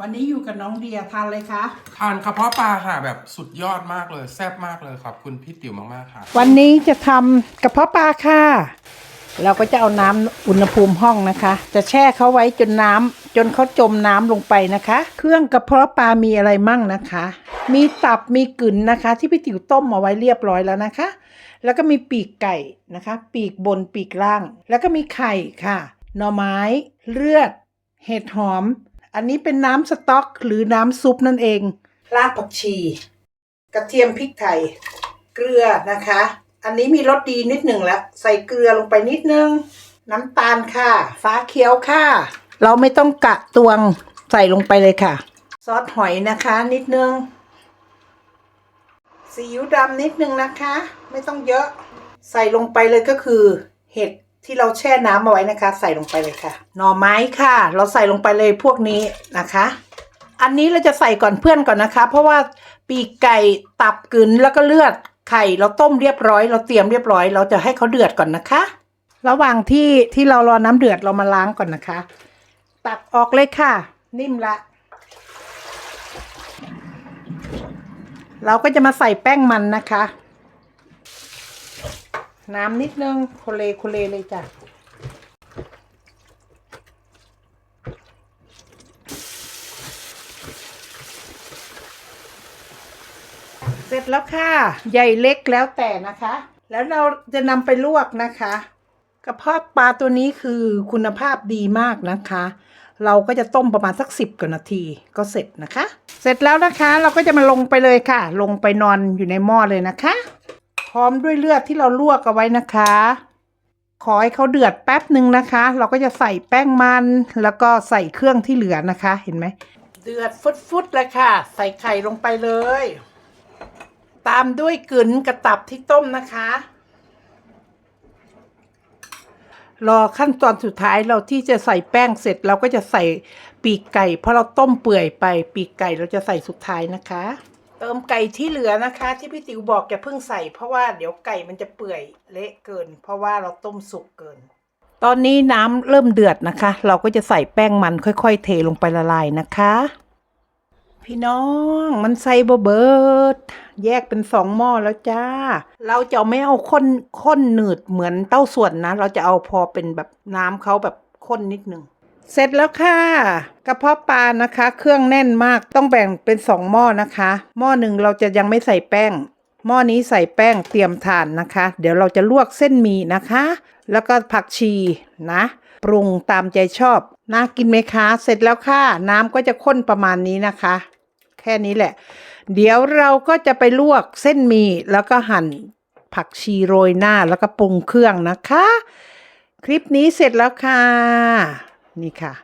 วันนี้อยู่กับน้องเดียทานเลยคะทานกระเพาะปลาค่ะ แบบสุดยอดมากเลยแซ่บมากเลยขอบคุณพี่ติ๋วมากๆค่ะ วันนี้จะทำกระเพาะปลาค่ะ เราก็จะเอาน้ำอุณหภูมิห้องนะคะ จะแช่เขาไว้จนน้ำจนเขาจมน้ำลงไปนะคะ เครื่องกระเพาะปลามีอะไรมั่งนะคะ มีตับมีกลืนนะคะ ที่พี่ติ๋วต้มเอาไว้เรียบร้อยแล้วนะคะ แล้วก็มีปีกไก่นะคะ ปีกบนปีกล่าง แล้วก็มีไข่ค่ะ หน่อไม้ เลือด เห็ดหอม อันนี้เป็นน้ำสต๊อกหรือน้ำซุปนั่นเอง รากผักชี กระเทียมพริกไทย เกลือนะคะ อันนี้มีรสดีนิดหนึ่งแล้ว ใส่เกลือลงไปนิดนึง น้ำตาลค่ะ ฟ้าเขียวค่ะ เราไม่ต้องกะตวงใส่ลงไปเลยค่ะ ซอสหอยนะคะนิดนึงซีอิ๊วดำนิดนึงนะคะ ไม่ต้องเยอะ ใส่ลงไปเลยก็คือ เห็ด ที่เราแช่น้ำเอาไว้นะคะ ใส่ลงไปเลยค่ะ หน่อไม้ค่ะ เราใส่ลงไปเลยพวกนี้นะคะ อันนี้เราจะใส่ก่อนเพื่อนก่อนนะคะ เพราะว่าปีกไก่ตับกลืนแล้วก็เลือดไข่เราต้มเรียบร้อย เราเตรียมเรียบร้อย เราจะให้เขาเดือดก่อนนะคะ ระหว่างที่ที่เรารอน้ำเดือดเรามาล้างก่อนนะคะ ตักออกเลยค่ะ นิ่มละ เราก็จะมาใส่แป้งมันนะคะ น้ำนิดนึงโคเลโคเลเลยจ้ะเสร็จแล้วค่ะ ใหญ่เล็กแล้วแต่นะคะ แล้วเราจะนำไปลวกนะคะกระเพาะปลาตัวนี้คือคุณภาพดีมากนะคะ เราก็จะต้มประมาณสักสิบกว่านาทีก็เสร็จนะคะ เสร็จแล้วนะคะเราก็จะมาลงไปเลยค่ะ ลงไปนอนอยู่ในหม้อเลยนะคะ ร้อมด้วยเลือดที่เราลวกเอาไว้นะคะ ขอให้เขาเดือดแป๊บหนึ่งนะคะ เราก็จะใส่แป้งมันแล้วก็ใส่เครื่องที่เหลือนะคะ เห็นไหม เดือดฟุดๆเลยค่ะ ใส่ไข่ลงไปเลย ตามด้วยกึ๋นกระตับที่ต้มนะคะ รอขั้นตอนสุดท้ายเราที่จะใส่แป้งเสร็จเราก็จะใส่ปีกไก่เพราะเราต้มเปื่อยไป ปีกไก่เราจะใส่สุดท้ายนะคะ ติมไก่ที่เหลือนะคะ ที่พี่ติ๋วบอกอย่าเพิ่งใส่เพราะว่าเดี๋ยวไก่มันจะเปื่อยเละเกิน เพราะว่าเราต้มสุกเกิน ตอนนี้น้ำเริ่มเดือดนะคะ เราก็จะใส่แป้งมันค่อยๆ เทลงไปละลายนะคะ พี่น้องมันใส่บเบิดแยกเป็นสองหม้อแล้วจ้า เราจะไม่เอาข้นข้นหนืดเหมือนเต้าส่วนนะ เราจะเอาพอเป็นแบบน้ำเขาแบบข้นนิดนึง เสร็จแล้วค่ะ กระเพาะปลานะคะ เครื่องแน่นมากต้องแบ่งเป็นสองหม้อนะคะ หม้อหนึ่งเราจะยังไม่ใส่แป้ง หม้อนี้ใส่แป้งเตรียมทานนะคะ เดี๋ยวเราจะลวกเส้นหมี่นะคะ แล้วก็ผักชีนะ ปรุงตามใจชอบน่ากินไหมคะ เสร็จแล้วค่ะ น้ำก็จะข้นประมาณนี้นะคะ แค่นี้แหละ เดี๋ยวเราก็จะไปลวกเส้นหมี่แล้วก็หั่นผักชีโรยหน้าแล้วก็ปรุงเครื่องนะคะ คลิปนี้เสร็จแล้วค่ะ นี่ค่ะ